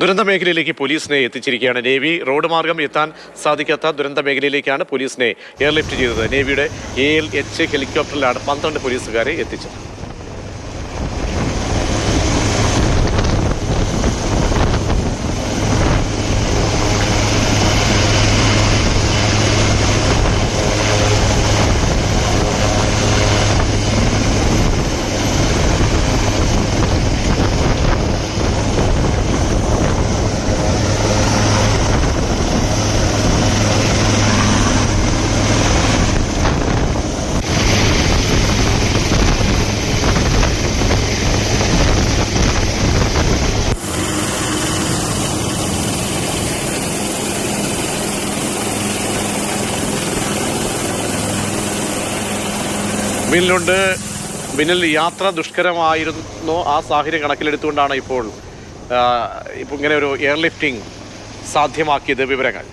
ദുരന്ത മേഖലയിലേക്ക് പോലീസിനെ എത്തിച്ചിരിക്കുകയാണ്. നേവി റോഡ് മാർഗം എത്താൻ സാധിക്കാത്ത ദുരന്ത മേഖലയിലേക്കാണ് പോലീസിനെ എയർലിഫ്റ്റ് ചെയ്തത്. നേവിയുടെ എ എൽ എച്ച് ഹെലികോപ്റ്ററിലാണ് പന്ത്രണ്ട് പോലീസുകാരെ എത്തിച്ചത്. ബില്ലുണ്ട് ബിന്നിൽ യാത്ര ദുഷ്കരമായിരുന്നു ആ സാഹചര്യം കണക്കിലെടുത്തുകൊണ്ടാണ് ഇപ്പോൾ ഇപ്പൊ ഇങ്ങനെ ഒരു എയർലിഫ്റ്റിംഗ് സാധ്യമാക്കിയത് വിവരങ്ങൾ.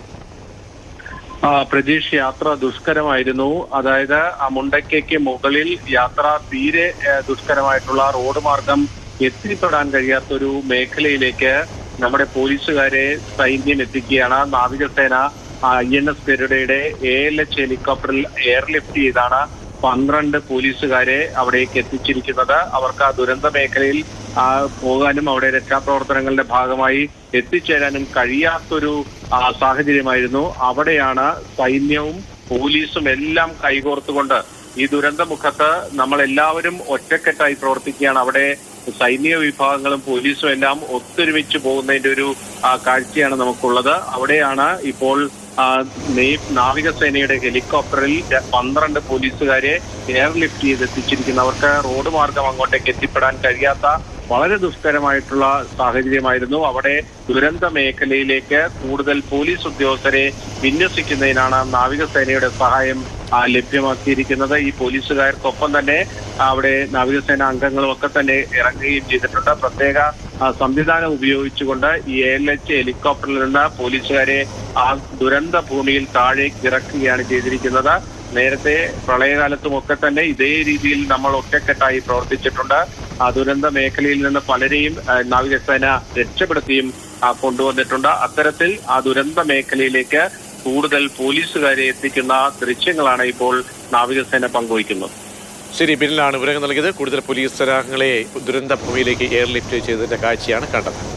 ആ, പ്രതീഷ് യാത്ര ദുഷ്കരമായിരുന്നു. അതായത് ആ മുണ്ടക്കയ്ക്ക് മുകളിൽ യാത്ര തീരെ ദുഷ്കരമായിട്ടുള്ള റോഡ് മാർഗം എത്തിപ്പെടാൻ കഴിയാത്തൊരു മേഖലയിലേക്ക് നമ്മുടെ പോലീസുകാരെ സൈന്യം എത്തിക്കുകയാണ്. നാവികസേന ഐ എൻ എസ് ഗരുഡയുടെ എ എൽ എച്ച് ഹെലികോപ്റ്ററിൽ എയർലിഫ്റ്റ് ചെയ്താണ് പന്ത്രണ്ട് പോലീസുകാരെ അവിടേക്ക് എത്തിച്ചിരിക്കുന്നത്. അവർക്ക് ആ ദുരന്ത മേഖലയിൽ പോകാനും അവിടെ രക്ഷാപ്രവർത്തനങ്ങളുടെ ഭാഗമായി എത്തിച്ചേരാനും കഴിയാത്തൊരു സാഹചര്യമായിരുന്നു. അവിടെയാണ് സൈന്യവും പോലീസും എല്ലാം കൈകോർത്തുകൊണ്ട് ഈ ദുരന്തമുഖത്ത് നമ്മൾ എല്ലാവരും ഒറ്റക്കെട്ടായി പ്രവർത്തിക്കുകയാണ്. അവിടെ സൈനിക വിഭാഗങ്ങളും പോലീസും എല്ലാം ഒത്തൊരുമിച്ച് പോകുന്നതിന്റെ ഒരു കാഴ്ചയാണ് നമുക്കുള്ളത്. അവിടെയാണ് ഇപ്പോൾ നാവികസേനയുടെ ഹെലികോപ്റ്ററിൽ പന്ത്രണ്ട് പോലീസുകാരെ എയർലിഫ്റ്റ് ചെയ്ത് എത്തിച്ചിരിക്കുന്നു അവർക്ക് റോഡ് മാർഗം അങ്ങോട്ടേക്ക് എത്തിപ്പെടാൻ കഴിയാത്ത വളരെ ദുഷ്കരമായിട്ടുള്ള സാഹചര്യമായിരുന്നു. അവിടെ ദുരന്ത മേഖലയിലേക്ക് കൂടുതൽ പോലീസ് ഉദ്യോഗസ്ഥരെ വിന്യസിക്കുന്നതിനാണ് നാവികസേനയുടെ സഹായം ലഭ്യമാക്കിയിരിക്കുന്നത്. ഈ പോലീസുകാർക്കൊപ്പം തന്നെ അവിടെ നാവികസേന അംഗങ്ങളും ഒക്കെ തന്നെ ഇറങ്ങുകയും ചെയ്തിട്ടുണ്ട്. പ്രത്യേക സംവിധാനം ഉപയോഗിച്ചുകൊണ്ട് ഈ എൽ എച്ച് ഹെലികോപ്റ്ററിൽ നിന്ന് പോലീസുകാരെ ആ ദുരന്ത ഭൂമിയിൽ താഴേക്ക് ഇറക്കുകയാണ് ചെയ്തിരിക്കുന്നത്. നേരത്തെ പ്രളയകാലത്തും ഒക്കെ തന്നെ ഇതേ രീതിയിൽ നമ്മൾ ഒറ്റക്കെട്ടായി പ്രവർത്തിച്ചിട്ടുണ്ട്. ആ ദുരന്ത മേഖലയിൽ നിന്ന് പലരെയും നാവികസേന രക്ഷപ്പെടുത്തിയും കൊണ്ടുവന്നിട്ടുണ്ട്. അത്തരത്തിൽ ആ ദുരന്ത മേഖലയിലേക്ക് കൂടുതൽ പോലീസുകാരെ എത്തിക്കുന്ന ദൃശ്യങ്ങളാണ് ഇപ്പോൾ നാവികസേന പങ്കുവയ്ക്കുന്നത്. ശരി ബിനിലാണ് വിവരങ്ങൾ നൽകിയത്. കൂടുതൽ പോലീസ് സ്ഥലങ്ങളെ ദുരന്ത ഭൂമിയിലേക്ക് എയർലിഫ്റ്റ് ചെയ്തതിന്റെ കാഴ്ചയാണ് കണ്ടത്.